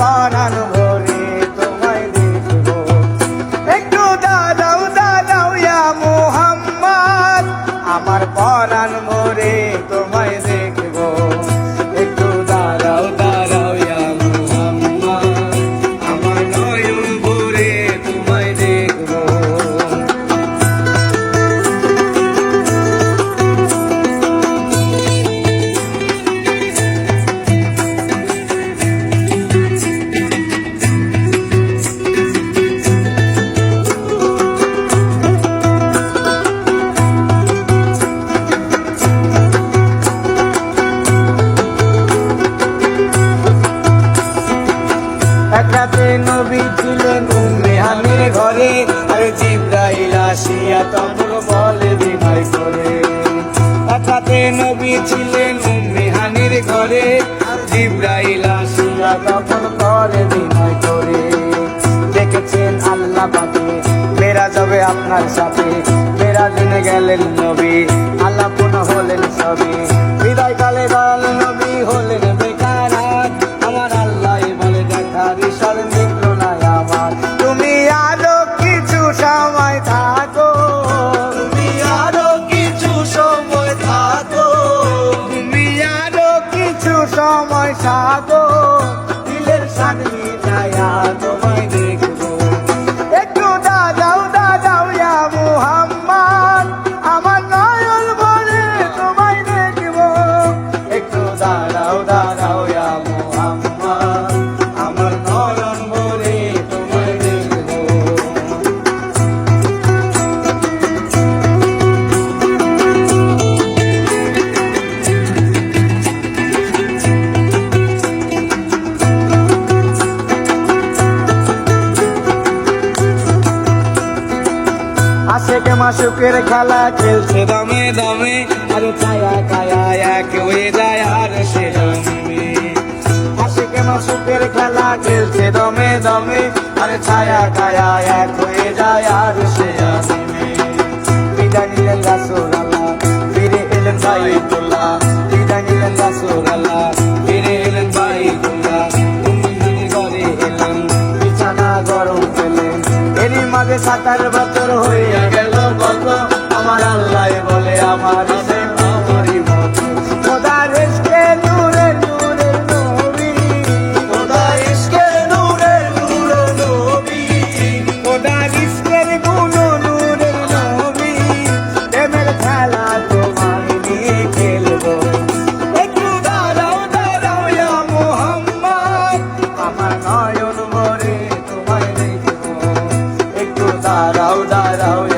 পরাণ ভরে তোমায় দেখব। একটু দাঁড়াও দাঁড়াও ইয়া মোহাম্মদ। আমার পরাণ ভরে তোমায় ঘরে, আর জিব্রাইল আসিয়া তখন বলে বিনয় করে। একাতে নবী ছিলেন উম্মে হানির ঘরে, আর জিব্রাইল আসিয়া তখন করে বিনয় করে। দেখেছেন আল্লাহ পাকে মেরা যাবে আপনার সাথে। মেরা দিনে গেলেন নবী, আল্লাহ পুনঃ হলেন সবই। থাকো দিলের সাগরে যায় তোমায় মাসুকের খেলা খেলছে দমে দমে। আর ছায়া কায়া এক হয়ে যায় আর সে জমে মাসুকের খেলা খেলছে দমে দমে। আর ছায়া কায়া এক হয়ে যায় আর সে নিলেন বিছানা মাঝে সাতার বছর হয়ে গেল। দাঁড়াও